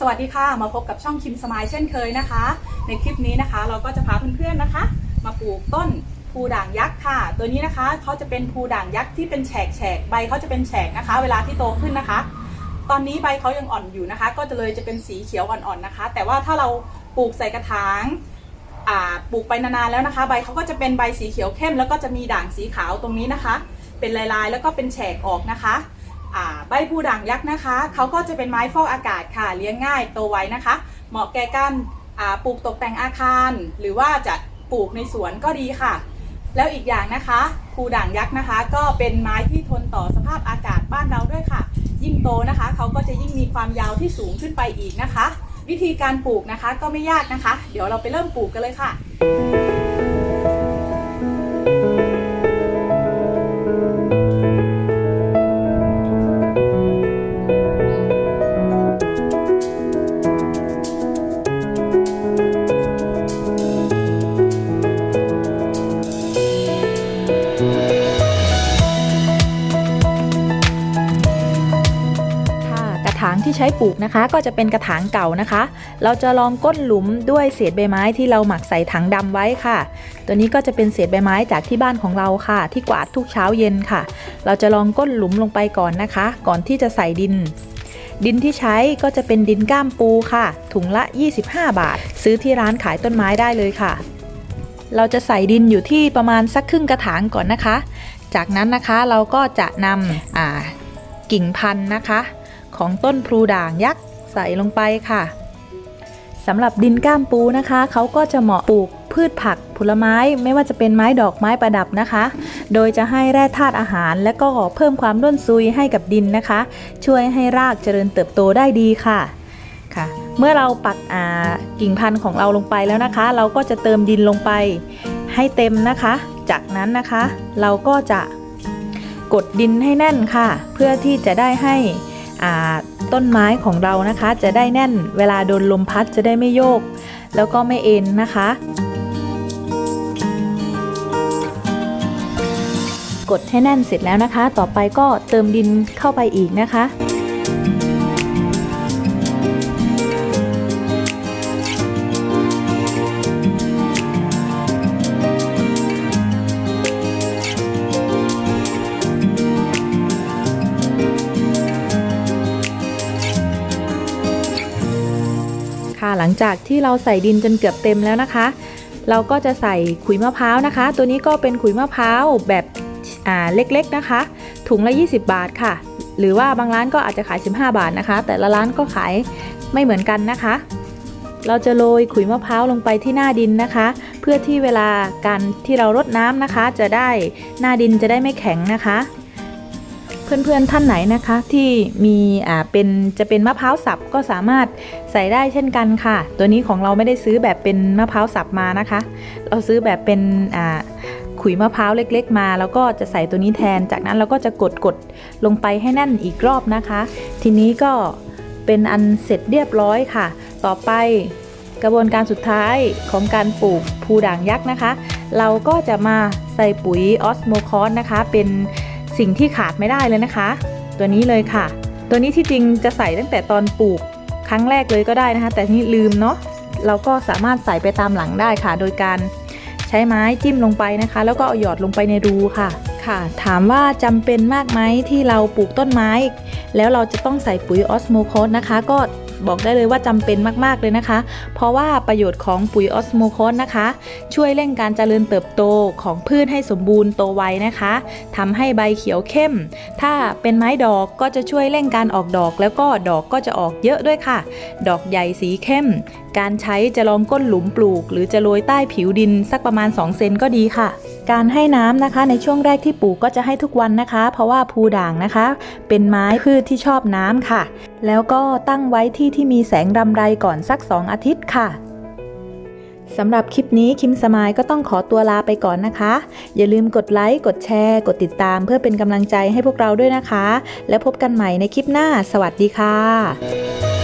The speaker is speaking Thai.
สวัสดีค่ะ มาพบกับช่องคิมสมายเช่นเคยนะคะ ในคลิปนี้นะคะ เราก็จะพาเพื่อนๆนะคะ มาปลูกต้นภูด่างยักษ์ค่ะ ตัวนี้นะคะเขาจะเป็นภูด่างยักษ์ที่เป็นแฉกแฉกใบเขาจะเป็นแฉกนะคะ เวลาที่โตขึ้นนะคะ ตอนนี้ใบเขายังอ่อนอยู่นะคะ ก็จะเลยจะเป็นสีเขียวอ่อนๆนะคะ แต่ว่าถ้าเราปลูกใส่กระถางปลูกไปนานๆแล้วนะคะ ใบเขาก็จะเป็นใบสีเขียวเข้ม แล้วก็จะมีด่างสีขาวตรงนี้นะคะ เป็นลายๆ แล้วก็เป็นแฉกออกนะคะ ใบพูด่างยักษ์นะคะ เขาก็จะเป็นไม้ฟอกอากาศค่ะ เลี้ยงง่ายโตไวนะคะ เหมาะแก่การปลูกตกแต่งอาคาร หรือว่าจะปลูกในสวนก็ดีค่ะ แล้วอีกอย่างนะคะภูด่างยักษ์นะคะ ก็เป็นไม้ที่ทนต่อสภาพอากาศบ้านเราด้วยค่ะ ยิ่งโตนะคะ เขาก็จะยิ่งมีความยาวที่สูงขึ้นไปอีกนะคะ วิธีการปลูกนะคะก็ไม่ยากนะคะ เดี๋ยวเราไปเริ่มปลูกกันเลยค่ะ ถางที่ใช้ปลูกนะคะ ก็จะเป็นกระถางเก่านะคะ เราจะลองก้นหลุมด้วยเศษใบไม้ที่เราหมักใส่ถังดำไว้ค่ะ ตัวนี้ก็จะเป็นเศษใบไม้จากที่บ้านของเราค่ะ ที่กวาดทุกเช้าเย็นค่ะ เราจะลองก้นหลุมลงไปก่อนนะคะ ก่อนที่จะใส่ดิน ดินที่ใช้ก็จะเป็นดินก้ามปูค่ะ ถุงละ 25 บาท ซื้อที่ร้านขายต้นไม้ได้เลยค่ะ เราจะใส่ดินอยู่ที่ประมาณสักครึ่งกระถางก่อนนะคะ จากนั้นนะคะเราก็จะนำกิ่งพันธุ์นะคะ ของต้นพลูด่างยักษ์ใส่ลงไปค่ะสำหรับดินก้ามปูนะคะ เขาก็จะเหมาะปลูกพืชผักผลไม้ไม่ว่าจะเป็นไม้ดอกไม้ประดับนะคะ โดยจะให้แร่ธาตุอาหาร และก็เพิ่มความร่วนซุยให้กับดินนะคะ ช่วยให้รากเจริญเติบโตได้ดีค่ะค่ะ เมื่อเราปักอ่ากิ่งพันธุ์ของเราลงไปแล้วนะคะ เราก็จะเติมดินลงไปให้เต็มนะคะ จากนั้นนะคะ เราก็จะกดดินให้แน่นค่ะ เพื่อที่จะได้ให้ ต้นไม้ของเรานะคะจะได้แน่นเวลาโดนลมพัดจะได้ไม่โยก แล้วก็ไม่เอ็นนะคะ กดให้แน่นเสร็จแล้วนะคะ ต่อไปก็เติมดินเข้าไปอีกนะคะ ค่ะ หลังจากที่เราใส่ดินจนเกือบเต็มแล้วนะคะ เราก็จะใส่ขุยมะพร้าวนะคะ ตัวนี้ก็เป็นขุยมะพร้าวแบบอ่าเล็กๆนะคะ ถุงละ 20 บาทค่ะ หรือว่าบางร้านก็อาจจะขาย 15 บาทนะคะ แต่ละร้านก็ขายไม่เหมือนกันนะคะ เราจะโรยขุยมะพร้าวลงไปที่หน้าดินนะคะ เพื่อที่เวลาการที่เรารดน้ำนะคะ จะได้หน้าดินจะได้ไม่แข็งนะคะ เพื่อนๆท่านไหนนะคะที่มีอ่าเป็นจะเป็นมะพร้าวสับก็สามารถใส่ได้เช่นกันค่ะ ตัวนี้ของเราไม่ได้ซื้อแบบเป็นมะพร้าวสับมานะคะ เราซื้อแบบเป็นอ่าขุยมะพร้าวเล็ก ๆ มา แล้วก็จะใส่ตัวนี้แทน จากนั้นเราก็จะกดกดลงไปให้แน่นอีกรอบนะคะ ทีนี้ก็เป็นอันเสร็จเรียบร้อยค่ะ ต่อไปกระบวนการสุดท้ายของการปลูกภูด่างยักษ์นะคะ เราก็จะมาใส่ปุ๋ยออสโมคอสนะคะ เป็น สิ่งที่ขาดไม่ได้เลยนะคะ ตัวนี้เลยค่ะ ตัวนี้ที่จริงจะใส่ตั้งแต่ตอนปลูกครั้งแรกเลยก็ได้นะคะ แต่นี่ลืมเนาะเราก็สามารถใส่ไปตามหลังได้ค่ะ โดยการใช้ไม้จิ้มลงไปนะคะ แล้วก็เอาหยอดลงไปในรูค่ะค่ะ ถามว่าจำเป็นมากไหมที่เราปลูกต้นไม้ แล้วเราจะต้องใส่ปุ๋ยออสโมโคสนะคะ ก็ บอกได้เลยว่าจำเป็นมากๆเลยนะคะ เพราะว่าประโยชน์ของปุ๋ยออสโมโคสนะคะ ช่วยเร่งการเจริญเติบโตของพืชให้สมบูรณ์โตไวนะคะทำให้ใบเขียวเข้ม ถ้าเป็นไม้ดอกก็จะช่วยเร่งการออกดอก แล้วก็ดอกก็จะออกเยอะด้วยค่ะ ดอกใหญ่สีเข้ม การใช้จะลองก้นหลุมปลูก หรือจะโรยใต้ผิวดินสักประมาณ 2 เซนก็ดีค่ะ การให้น้ำนะคะ ในช่วงแรกที่ปลูกก็จะให้ทุกวันนะคะ เพราะว่าภูด่างนะคะ เป็นไม้พืชที่ชอบน้ำค่ะ แล้วก็ตั้งไว้ที่ที่มีแสงรำไรก่อนสัก 2 อาทิตย์ค่ะสำหรับคลิปนี้คิมสมายก็ต้องขอตัวลาไปก่อนนะคะ อย่าลืมกดไลค์ กดแชร์ กดติดตาม เพื่อเป็นกำลังใจให้พวกเราด้วยนะคะ แล้วพบกันใหม่ในคลิปหน้า สวัสดีค่ะ